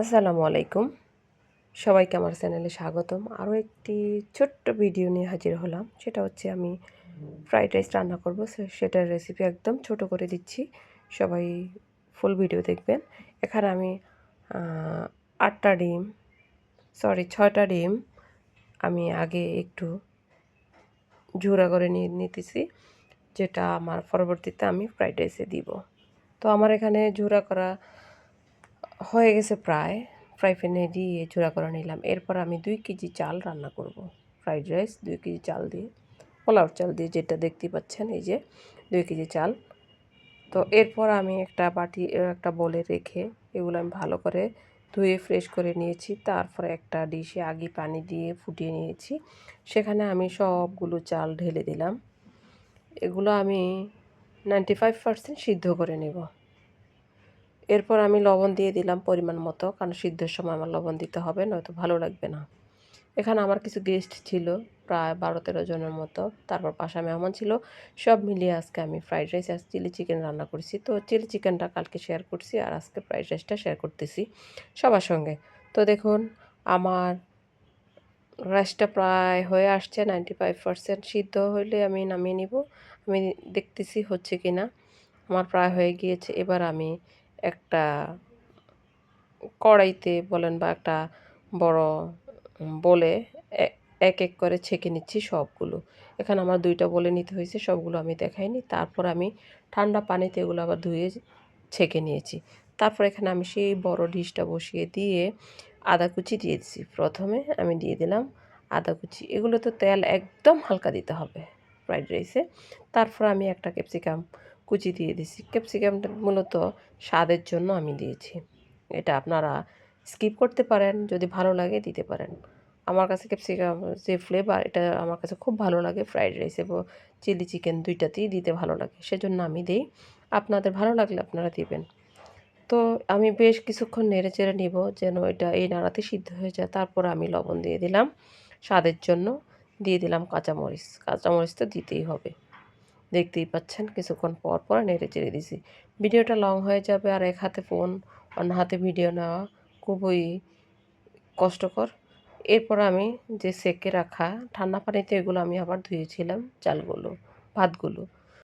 আসসালামু আলাইকুম। সবাইকে আমার চ্যানেলে স্বাগতম। আরও একটি ছোট্ট ভিডিও নিয়ে হাজির হলাম। সেটা হচ্ছে আমি ফ্রাইড রাইস রান্না করব। সেটার রেসিপি একদম ছোট করে দিচ্ছি। সবাই ফুল ভিডিও দেখবেন। এখানে আমি আটটা ডিম সরি ছয়টা ডিম আমি আগে একটু ঝুরা করে নিয়ে নিতেছি, যেটা আমার পরবর্তীতে আমি ফ্রাইড রাইসে দিব। তো আমার এখানে ঝুরা করা হয়ে গেছে প্রায়। ফ্রাই প্যানে দিয়ে চূড়া করে নিলাম। এরপর আমি দুই কেজি চাল রান্না করব। ফ্রাইড রাইস দুই কেজি চাল দিয়ে পোলাওর চাল দিয়ে যেটা দেখতে পাচ্ছেন, এই যে দুই কেজি চাল। তো এরপর আমি একটা বাটি একটা বলে রেখে এগুলো আমি ভালো করে ধুয়ে ফ্রেশ করে নিয়েছি। তারপরে একটা ডিশে আগে পানি দিয়ে ফুটিয়ে নিয়েছি। সেখানে আমি সবগুলো চাল ঢেলে দিলাম। এগুলো আমি নাইনটি ফাইভ পারসেন্ট সিদ্ধ করে নেব। এরপর আমি লবণ দিয়ে দিলাম পরিমাণ মতো, কারণ সিদ্ধের সময় আমার লবণ দিতে হবে, নয়তো ভালো লাগবে না। এখানে আমার কিছু গেস্ট ছিল, প্রায় বারো তেরো জনের মতো। তারপর পাশা মেহমান ছিল, সব মিলিয়ে আজকে আমি ফ্রাইড রাইস আর চিলি চিকেন রান্না করছি। তো চিলি চিকেনটা কালকে শেয়ার করছি আর আজকে ফ্রাইড রাইসটা শেয়ার করতেছি সবার সঙ্গে। তো দেখুন, আমার রাইসটা প্রায় হয়ে আসছে নাইনটি ফাইভ পারসেন্ট সিদ্ধ হইলে আমি নামিয়ে নিব। আমি দেখতেছি হচ্ছে কি না আমার প্রায় হয়ে গিয়েছে, এবার আমি একটা কড়াইতে বলেন বা একটা বড় বলে এক এক করে ছেঁকে নিচ্ছি সবগুলো। এখানে আমার দুইটা বলে নিতে হয়েছে, সবগুলো আমি দেখাইনি। তারপর আমি ঠান্ডা পানিতে এগুলো আবার ধুয়ে ছেঁকে নিয়েছি। তারপর এখানে আমি সেই বড় ডিশটা বসিয়ে দিয়ে আদা কুচি দিয়ে প্রথমে আমি দিয়ে দিলাম আদা কুচি। এগুলো তো তেল একদম হালকা দিতে হবে। ফ্রাইড রাইসে তারপর আমি একটা ক্যাপসিকাম কুচি দিয়ে দিছি। ক্যাপসিকামটা মূলত স্বাদের জন্য আমি দিয়েছি। এটা আপনারা স্কিপ করতে পারেন, যদি ভালো লাগে দিতে পারেন। আমার কাছে ক্যাপসিকাম যে ফ্লেভার এটা আমার কাছে খুব ভালো লাগে। ফ্রাইড রাইস এবং চিলি চিকেন দুইটাতেই দিতে ভালো লাগে। সেজন্য আমি দিই। আপনাদের ভালো লাগলে আপনারা দিবেন। তো আমি বেশ কিছুক্ষণ নেড়ে চেড়ে নিব যেন এটা এই নাড়াতে সিদ্ধ হয়ে যায়। তারপর আমি লবণ দিয়ে দিলাম। স্বাদের জন্য দিয়ে দিলাম কাঁচামরিচ। কাঁচামরিচ তো দিতেই হবে। দেখতেই পাচ্ছেন, কিছুক্ষণ পর পর নেড়ে চেড়ে দিছি। ভিডিওটা লং হয়ে যাবে, আর এক হাতে ফোন, অন্য হাতে ভিডিও নেওয়া খুবই কষ্টকর। এরপর আমি যে সেকে রাখা ঠান্ডা পানিতে এগুলো আমি আবার ধুয়েছিলাম চালগুলো, ভাতগুলো।